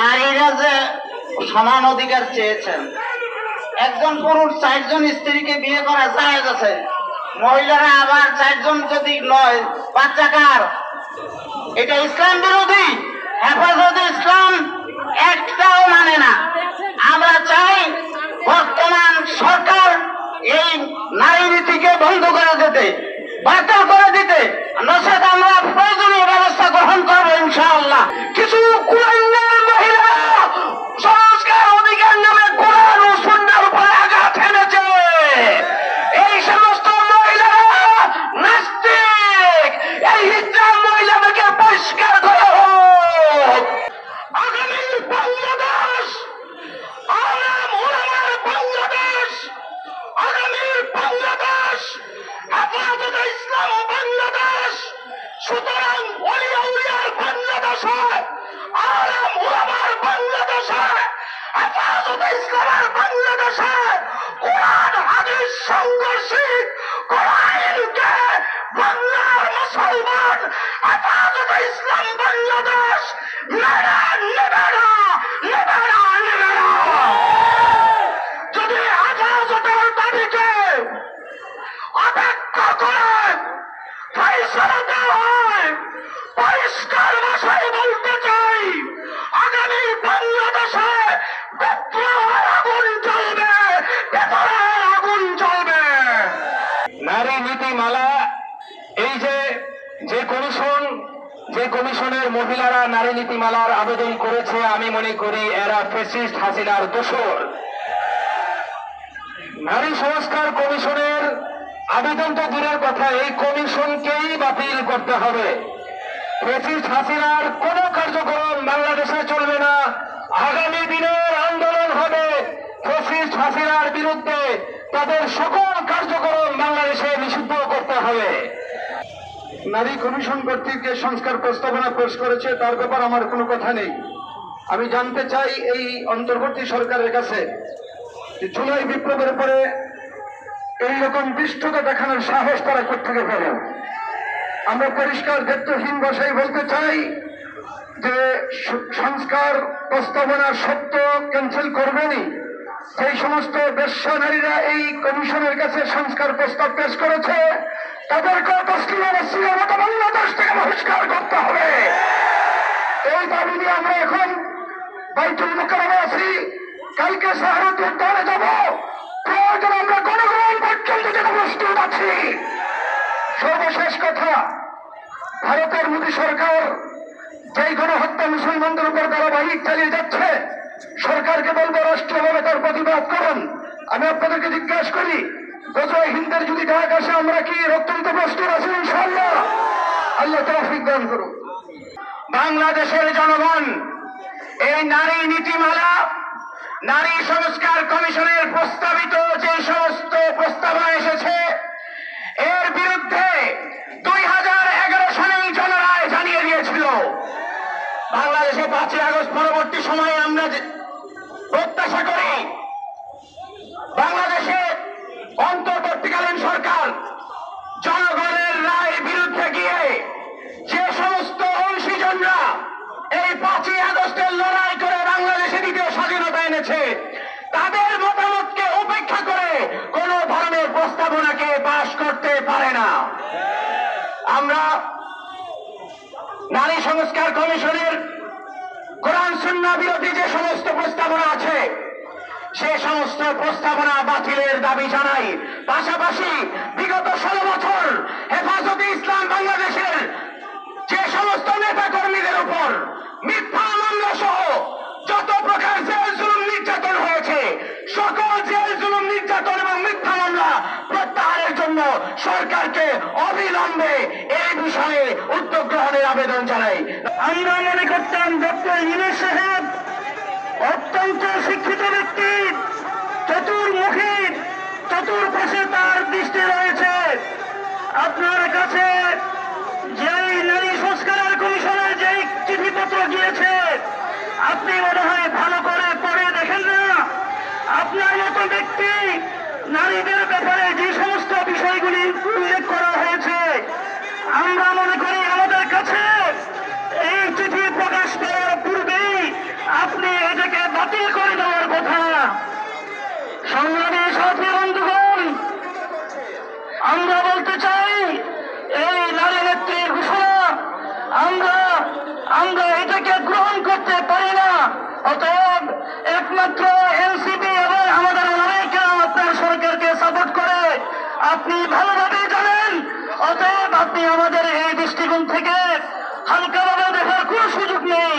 নারীরা যে সমান অধিকার চেয়েছেন। একজন পুরুষ চারজন স্ত্রীকে বিয়ে করা যায় আছে মহিলারা আবার চারজন যদি নয়, বাচ্চা কার? এটা ইসলাম বিরোধী। হেফাজত ইসলাম একটাও মানে না। আমরা চাই বর্তমান সরকার এই নারী নীতিকে বন্ধ করে দিতে, বাতিল করে দিতে। নচেত আমরা প্রয়োজনীয় ব্যবস্থা গ্রহণ করব ইনশাআল্লাহ। কিছু কুলাঙ্গার হেফাজতে ইসলাম বাংলাদেশ। সুতরাং ওলিয়া উলিয়ার বাংলাদেশে, আলেম ওলামার বাংলাদেশে, হেফাজতে ইসলামের বাংলাদেশে কোরআন, হাদিস সংঘর্ষিক কোরআনকে বাংলার মুসলমান, হেফাজতে ইসলাম বাংলাদেশ নেবে না নেবে না। করে পরিষ্কার ভাষায় বলতে চাই, আগামী বাংলাদেশে বিদ্রোহের আগুন ভেতরের আগুন জ্বলবে। নারী নীতিমালা, এই যে যে কমিশন, যে কমিশনের মহিলারা নারী নীতিমালার আবেদন করেছে, আমি মনে করি এরা ফেসিস্ট হাসিনার দোষর। নারী সংস্কার কমিশনের আবেদন তো দূরের কথা এই কমিশনকেই বাতিল করতে হবে। ফেসিস্ট হাসিনার কোন কার্যক্রম বাংলাদেশে চলবে না। আগামী দিনের আন্দোলন হবে ফেসিস্ট হাসিনার বিরুদ্ধে। তাদের সকল কার্যক্রম বাংলাদেশে নিষিদ্ধ করতে হবে। নারী কমিশন কর্তৃক যে সংস্কার প্রস্তাবনা পেশ করেছে, তার ব্যাপার আমার কোনো কথা নেই। আমি জানতে চাই এই অন্তর্বর্তী সরকারের কাছে জুলাই বিপ্লবের পরে এইরকম বিষ্ঠতা দেখানোর সাহস তারা কোথেকে পেল? আমরা পরিষ্কার দায়িত্বহীন ভাষায় বলতে চাই যে সংস্কার প্রস্তাবনা সত্য ক্যান্সেল করবেনই। সেই সমস্ত বেশ্যা নারীরা এই কমিশনের কাছে সংস্কার প্রস্তাব পেশ করেছে, তাদেরকে তসলিম রসিলের মতো বাংলাদেশ থেকে বহিষ্কার করতে হবে। এই দাবি নিয়ে আমরা এখন বাইতুল মোকারমে আছি। কালকে শাহরুদ্দ উদ্যানে যাব। প্রয়োজন আমরা গণগ্রহণ যেতে প্রস্তুত আছি। সর্বশেষ কথা, ভারতের মোদী সরকার যেই গণহত্যা মুসলমানদের উপর ধারাবাহিক চালিয়ে যাচ্ছে, সরকারকে বলব রাষ্ট্রীয়ভাবে তার প্রতিবাদ করুন। আমি আপনাদেরকে জিজ্ঞাসা করি গজয় হিন্দের যদি ডাক আসে, আমরা কি দিতে প্রস্তুত আছি ইনশাল্লাহ আল্লাহ তৌফিক দান করুন। বাংলাদেশের জনগণ এই নারী নীতিমালা, নারী সংস্কার কমিশনের প্রস্তাবিত যে সমস্ত প্রস্তাবনা এসেছে, এর বিরুদ্ধে দুই হাজার এগারো সালেই জনরায় জানিয়ে দিয়েছিল। বাংলাদেশে পাঁচই আগস্ট পরবর্তী সময়ে আমরা প্রত্যাশা করি, বাংলাদেশে অন্তর্বর্তীকালীন সরকার জনগণের রায়ের বিরুদ্ধে গিয়ে যে সমস্ত অংশীজনরা এই পাঁচই আগস্টের লড়াই করে বাংলাদেশে দ্বিতীয় স্বাধীনতা এনেছে। তাদের মতামতকে উপেক্ষা করে কোন ধরনের প্রস্তাবনাকে পাশ করতে পারে না। আমরা নারী সংস্কার কমিশনের কোরআন সুন্না বিরোধী যে সমস্ত প্রস্তাবনা আছে, সে সমস্ত প্রস্তাবনা বাতিলের দাবি জানাই। পাশাপাশি বিগত ষোলো বছর সকল জেল জুলুম, নির্যাতন এবং মিথ্যা মামলা প্রত্যাহারের জন্য সরকারকে অবিলম্বে এই বিষয়ে উদ্যোগ গ্রহণের আবেদন জানাই। আমরা মনে করতাম ডক্টর ইউনুস সাহেব অত্যন্ত শিক্ষিত ব্যক্তি চতুর্মুখী চতুর্পাশে তার দৃষ্টি রয়েছে। আপনার কাছে যেই নারী সংস্কারের কমিশনের যেই চিঠিপত্র গিয়েছে, আপনি মনে হয় ভালো করে আপনার মতো ব্যক্তি নারীদের ব্যাপারে যে সমস্ত বিষয়গুলি উল্লেখ করা হয়েছে, আমরা মনে করি আমাদের কাছে এই চিঠি প্রকাশ করার পূর্বেই আপনি এটাকে বাতিল করে দেওয়ার কথা। সংগ্রামী সাথী বন্ধুগণ, আমরা বলতে চাই, এই নারী নেত্রীর ঘোষণা আমরা আমরা আপনি ভালোভাবে জানেন অতএব আপনি আমাদের এই দৃষ্টিকোণ থেকে হালকাভাবে দেখার কোনো সুযোগ নেই।